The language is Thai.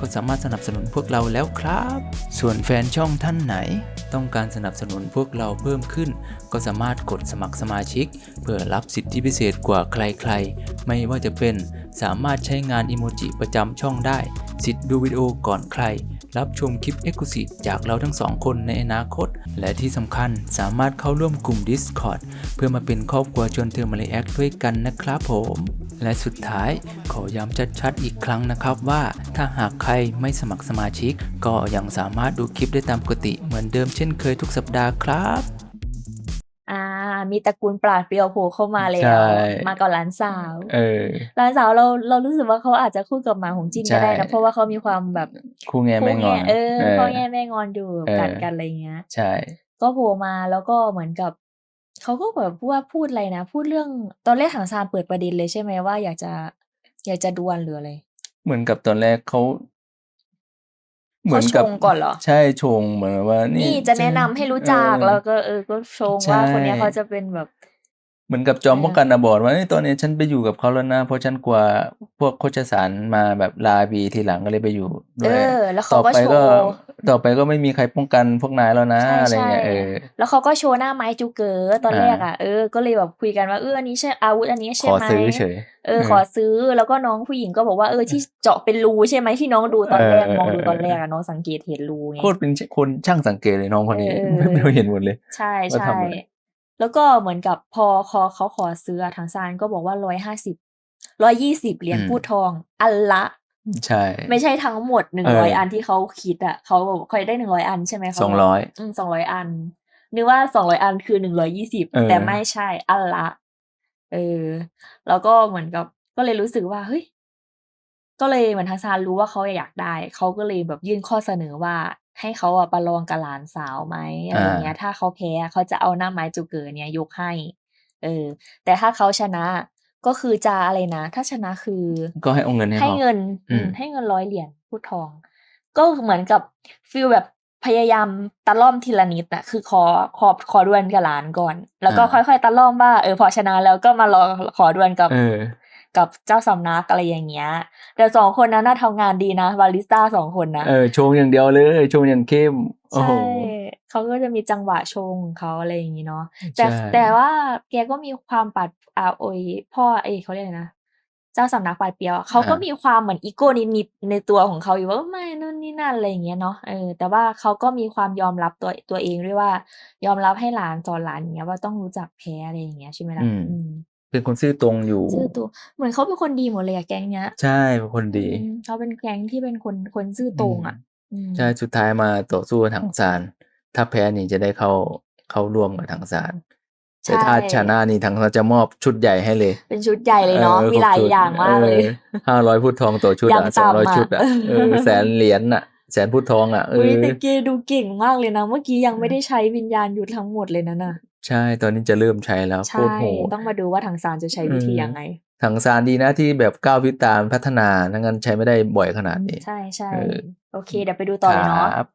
ก็สามารถสนับสนุนพวกเราแล้วครับ ส่วนแฟนช่องท่านไหน ต้องการสนับสนุนพวกเราเพิ่มขึ้น ก็สามารถกดสมัครสมาชิก เพื่อรับสิทธิพิเศษกว่าใครๆ ไม่ว่าจะเป็นสามารถใช้งานอิโมจิประจำช่องได้ สิทธิ์ดูวิดีโอก่อนใคร รับชมคลิป e x c l u s i v e จากเราทั้งสองคนในอนาคต และที่สำคัญสามารถเข้าร่วมกลุ่ม Discord เพื่อมาเป็นครอบครัวชวนเธอมาเลแอคด้วยกันนะครับผม และสุดท้ายขอย้ำชัดๆอีกครั้งนะครับว่าถ้าหากครไม่สมัครสมาชิก ก็ยังสามารถดูคลิปได้ตามปกติเหมือนเดิมเช่นเคยทุกสัปดาห์ครับ อ่า มีตระกูลปราดเปรียวโผล่เข้ามาแล้ใช่วมาก่อนหลานสาว เออ หลานสาวเราเรารู้สึกว่าเขาอาจจะคู่กับหมาของจินก็ได้ใช่ นะเพราะว่าเขามีความแบบคู่แง่แม่งอน เออเออพ่อแง่แม่งอนอยู่เออกัดกันอะไรเงี้ย ใช่ ก็โผล่มาแล้วก็เหมือนกับเขาก็แบบว่าพูดอะไรนะ พูดเรื่องตอนแรกถังซานเปิดประเด็นเลยใช่ไหมว่าอยากจะ อยากจะดวลหรืออะไร เหมือนกับตอนแรกเขา เหมือนเขากับชงก่อนเหรอใช่ชงเหมือนว่า นี่นี่จะแนะนำให้รู้จักเออแล้วก็เออก็ชงใช่ว่าคนเนี้ยเขาจะเป็นแบบเหมือนกับจอมป้องกันนะบอกว่าเอ้ยตอนนี้ฉันไปอยู่กับเขาแล้วนะเพราะฉันกลัวพวกโคชสารมาแบบลาบีทีหลังก็เลยไปอยู่ด้เอวยอแล้วต่เขาอก็ไปโชก็ว์ ต่อไปก็ไม่มีใครป้องกันพวกนายแล้วนะใช่อะไรใช่เงี้ยเออแล้วเขาก็โชว์หน้าไม้จูเก๋อตอนอ่าแรกอะเออก็เลยแบบคุยกันว่าเอออันนี้ใช่อาวุธอันนี้ขใช่อไหมซื้อเฉยเออขอซื้อแล้วก็น้องผู้หญิงก็บอกว่าเออที่เจาะเป็นรูใช่ไหมที่น้องดูตอนแรกเออมองดูเออตอนแรกอะน้องสังเกตเห็นรูไงโคตรเป็นคนช่างสังเกตเลยน้องคนนี้เออไม่ไม่เห็นหมดเลย ใช่ว่าใช่ทำอะไรแล้วก็เหมือนกับพอคอเขาขอซื้ออะทางซานก็บอกว่าร้อยห้าสิบร้อยยี่สิบเหรียญอืมพูดทองอันละ ใช่ ไม่ใช่ทั้งหมดหนึ่งเอร้อยออัอันที่เขาคิดอะเขาบอกเขาได้หนึ่งร้อยอันใช่ไหมเขาสองร้อยอืมสองร้อยอัน นึกว่าสองร้อยอันคือหนึ่งร้อยี่สิบเออแต่ไม่ใช่อันละเออ แล้วก็เหมือนกับก็เลยรู้สึกว่าเฮ้ยก็เลยเหมือนทางซานรู้ว่าเขาอยากได้ เขาก็เลยแบบยื่นข้อเสนอว่า ให้เขาอะประลองกับหลานสาวไหมอะไรอย่างเงี้ย ถ้าเขาแพ้เขาจะเอาหน้าไม้จูเกอร์เนี่ยยกให้ เออ แต่ถ้าเขาชนะ ก็คือจะอะไรนะ ถ้าชนะคือ ก็ให้เอาเงินให้ให้เขา เงินอืมอืม ให้เงินร้อยเหรียญพูดทอง ก็เหมือนกับฟิลแบบพยายามตะล่อมทีละนิดอะคือขอขอขอดวลกับหลานก่อน แล้วก็ค่อยๆตะล่อมว่าเออพอชนะแล้วก็มารอขอดวลกับ เออ กับเจ้าสำนักอะไรอย่างเงี้ย แต่สองคนนั้นน่าทำงานดีนะบาริสต้าสองคนนะเออชงอย่างเดียวเลยชงอย่างเข้มโอ้ใช่โหเขาก็จะมีจังหวะชงของเขาอะไรอย่างงี้เนาะแต่ใช่แต่ว่าแกก็มีความปัดอาโอยพ่อเอยเขาเรียกอะไรนะเจ้าสำนักปาดเปียวอะเขาก็มีความเหมือนอีโก้นิดๆในตัวของเขาอยู่ว่าเออไม่นู่นนี่นั่นอะไรอย่างเงี้ยเนาะเออแต่ว่าเขาก็มีความยอมรับตัวตัวเองด้วยว่า ยอมรับให้หลานสอนหลานอย่างเงี้ยว่าต้องรู้จักแพ้อะไรอย่างเงี้ยใช่ไหมล่ะอืมอืม เป็นคนซื่อตรงอยู่ ซื่อตัวเหมือนเขาเป็นคนดีหมดเลยอะแก๊งเนี้ย ใช่เป็นคนดีอืมเขาเป็นแก๊งที่เป็นคนคนซื่อตรงอะอืมใช่สุดท้ายมาต่อสู้กับถังซานถ้าแพ้นี่จะได้เข้าเข้าร่วมกับถังซานแต่ถ้าชนะนี่ถังซานจะมอบชุดใหญ่ให้เลย เป็นชุดใหญ่เลยเนาะมีหลายอย่างมากเลย ห้าร้อยพุททองต่อชุดอย่างอะสองร้อยต่ำอะ ชุดอะเออแสนเหรียญอะแสนพุททองอะเออุ้ยอแต่เกดูเก่งมากเลยนะ เมื่อกี้ยังไม่ได้ใช้วิญญาณยุทธทั้งหมดเลยนะน่ะ ใช่ ตอนนี้จะเริ่มใช้แล้วโคใช่ตรโหดต้องมาดูว่าทางซานจะใช้วิธีเออยังไงถังซานดีนะที่แบบก้าวพิตามพัฒนาทั้งนั้นใช้ไม่ได้บ่อยขนาดนี้ ใช่ใช่เออโอเค เดี๋ยวไปดูต่อเลยเนาะครับ